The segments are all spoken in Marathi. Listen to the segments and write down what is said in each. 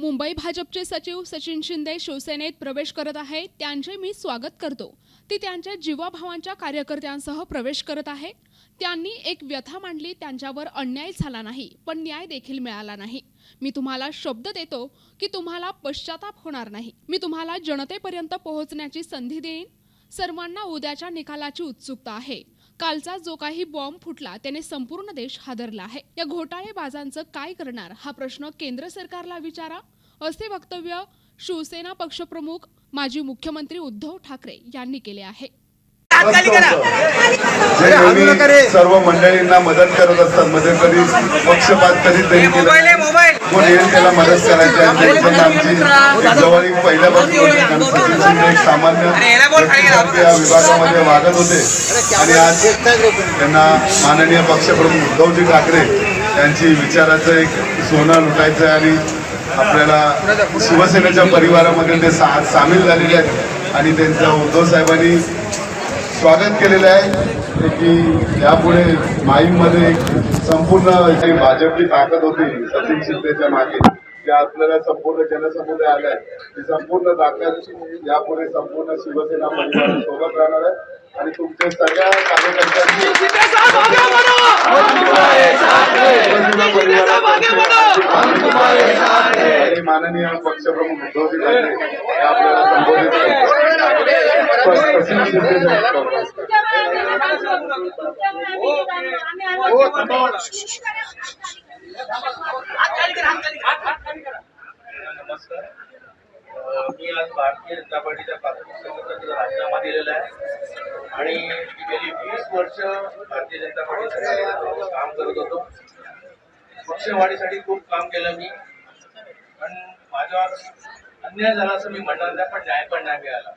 मुंबई भाजपचे सचिव सचिन शिंदे शिवसेनेत प्रवेश करत आहे त्यांचे मी स्वागत करतो. ती त्यांच्या जीवाभावांच्या कार्यकर्त्यांसह प्रवेश करत आहे त्यांनी एक व्यथा मांडली त्यांच्यावर अन्याय झाला नाही पण न्याय देखील मिळाला नाही. मी तुम्हाला शब्द देतो की तुम्हाला पश्चाताप होणार नाही. मी तुम्हाला जनतेपर्यंत पोहोचण्याची संधी देईन. सर्वांना उद्याच्या निकालाची उत्सुकता आहे. कालचा जो काही बॉम्ब फुटला त्याने संपूर्ण देश हादरला आहे. या घोटाळेबाजांचं काय करणार? हा प्रश्न केंद्र सरकारला विचारा. असे वक्तव्य शिवसेना पक्षप्रमुख माजी मुख्यमंत्री उद्धव ठाकरे यांनी केले आहे. सर्व मंडळींना मदत करत असतात. मध्ये कधी पक्षपात कधी तरी कोण येईल त्याला मदत करायची आमची जवळीक पहिल्यापासून एक सामान्य या विभागामध्ये वागत होते. आणि आज त्यांना माननीय पक्षप्रमुख उद्धवजी ठाकरे यांची विचाराचं एक सोनं लुटायचं आहे आणि आपल्याला शिवसेनेच्या परिवारामध्ये ते सा सामील झालेले आहेत आणि त्यांचं उद्धव साहेबांनी स्वागत केलेलं आहे. की यापुढे माईमध्ये एक संपूर्ण जी भाजपची ताकद होती सचिन शिंदेच्या मागे जे आपल्याला संपूर्ण जनसमुदाय आलाय ती संपूर्ण ताकद यापुढे संपूर्ण शिवसेना परिवारासोबत राहणार आहे. आणि तुमच्या सगळ्या कार्यकर्त्यांची माननीय पक्षप्रमुख उद्धवजी ठाकरे आपल्याला संबोधित मी आज भारतीय जनता पार्टीच्या प्राथमिक संघटनेचा राजीनामा दिलेला आहे आणि गेली वीस वर्ष भारतीय जनता पार्टीसाठी काम करत. होतो पक्षवाढीसाठी खूप काम केलं मी. आणि माझ्यावर अन्याय झाला असं मी म्हणणार नाही पण न्याय पण नाही मिळाला.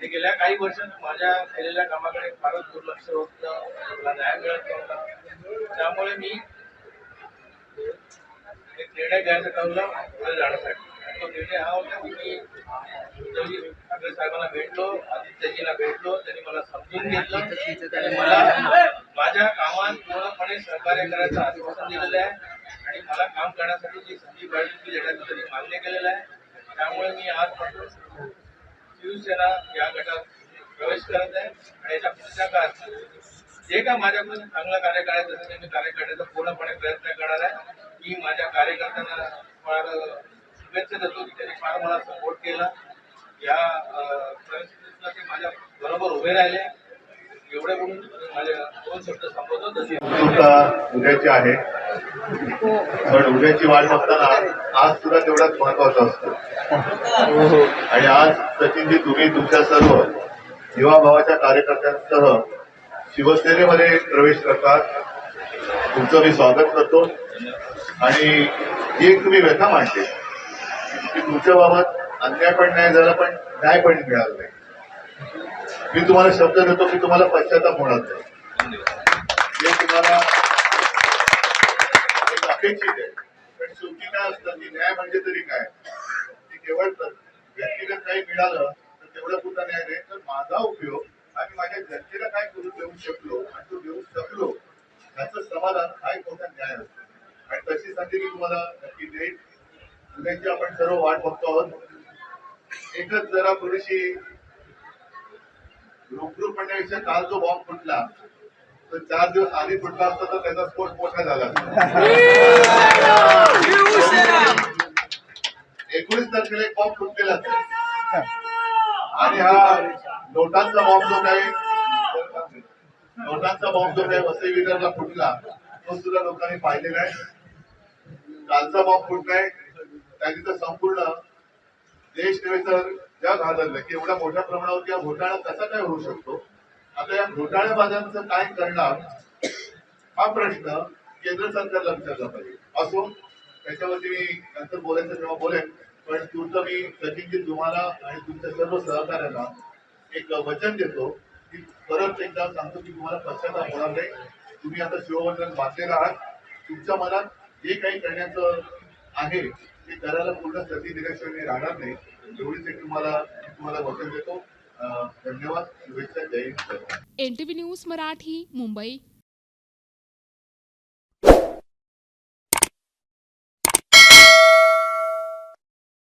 ते गेल्या काही वर्षात माझ्या केलेल्या कामाकडे फारच दुर्लक्ष होतं मला न्याय मिळत नव्हता. त्यामुळे मी एक निर्णय घ्यायचं ठरवलं पुढे जाण्यासाठी तो निर्णय हा होता की मी उद्धवजी ठाकरे साहेबांना भेटलो आदित्यजीला भेटलो त्यांनी मला समजून घेतलं. मला माझ्या कामात पूर्णपणे सहकार्य करायचं आश्वासन दिलेलं आहे. आणि मला काम करण्यासाठी जी संधी पाहिजे ती देण्याचं त्यांनी मान्य केलेलं आहे. त्यामुळे मी आजपासून शिवसेना या गटात प्रवेश करत आहे आणि याच्या पुढच्या काळात जे काय माझ्याकडून चांगलं कार्य करायचं असेल मी कार्य करण्याचा पूर्णपणे प्रयत्न करणार आहे. मी माझ्या कार्यकर्त्यांना फार शुभेच्छा देतो की त्यांनी फार मला सपोर्ट केला. या अं, ते माझ्या बरोबर उभे राहिले. एवढे म्हणून माझे दोन शब्द संबोधत उद्याचे आहे. पण उद्याची वाट बघताना आज सुद्धा तेवढाच महत्त्वाचा असतो. आणि आज सचिनजी तुम्ही तुमच्या सर्व युवा भावाच्या कार्यकर्त्यांसह शिवसेनेमध्ये प्रवेश करतात. तुमचं मी स्वागत करतो. आणि ही एक तुम्ही व्यथा मांडली. की तुमच्या बाबत अन्याय पण नाही झाला पण न्याय पण मिळाला नाही. मी तुम्हाला शब्द देतो की तुम्हाला पश्चाताप होणार नाही. हे तुम्हाला अपेक्षित आहे. पण शेवटी काय असतं की न्याय म्हणजे तरी काय? की केवळ व्यक्तीला काही मिळालं तर तेवढं सुद्धा न्याय नाही. तर माझा उपयोग आणि माझ्या जनतेला काय करून देऊ शकलो आणि तो देऊ शकलो याचं समाधान हा एक मोठा न्याय असतो. आणि तशी संधी मी तुम्हाला नक्की देईन. उद्याची आपण सर्व वाट बघतो आहोत. एकच जरा थोडीशी रुखरुख म्हणण्यापेक्षा काल जो बॉम्ब फुटला तर चार दिवस आधी फुटला असता तर त्याचा स्फोट मोठा झाला. एकोणीस तारखेला एक बॉम्ब फुटलेला. आणि हा नोटांचा बॉम्ब जो काही नोटांचा बॉम्ब जो काही वसई विदर्भला फुटला तो सुद्धा लोकांनी पाहिलेला आहे. कालचा बॉम्ब फुटलाय त्यांनी तर संपूर्ण देश नव्हे तर जग हादरलं की एवढ्या मोठ्या प्रमाणावर या घोटाळा कसा काय होऊ शकतो? आता या घोटाळेबाजांचं काय करणार? हा प्रश्न केंद्र सरकारला विचारला पाहिजे. असो त्याच्यावरती मी नंतर बोलायचं तेव्हा बोलेन पण तुमचं मी सचिनजी तुम्हाला आणि तुमच्या सर्व सहकार्यांना एक वचन देतो की परत एकदा सांगतो की तुम्हाला पश्चाताप होणार नाही. तुम्ही आता शिवबंधन बांधलेलं आहात. तुमच्या मनात जे काही करण्याचं आहे ते करायला पूर्ण सती दिल्याशिवाय मी राहणार नाही. एवढीच एक तुम्हाला तुम्हाला वचन देतो. धन्यवाद शुभेच्छा जय N T V news Marathi Mumbai.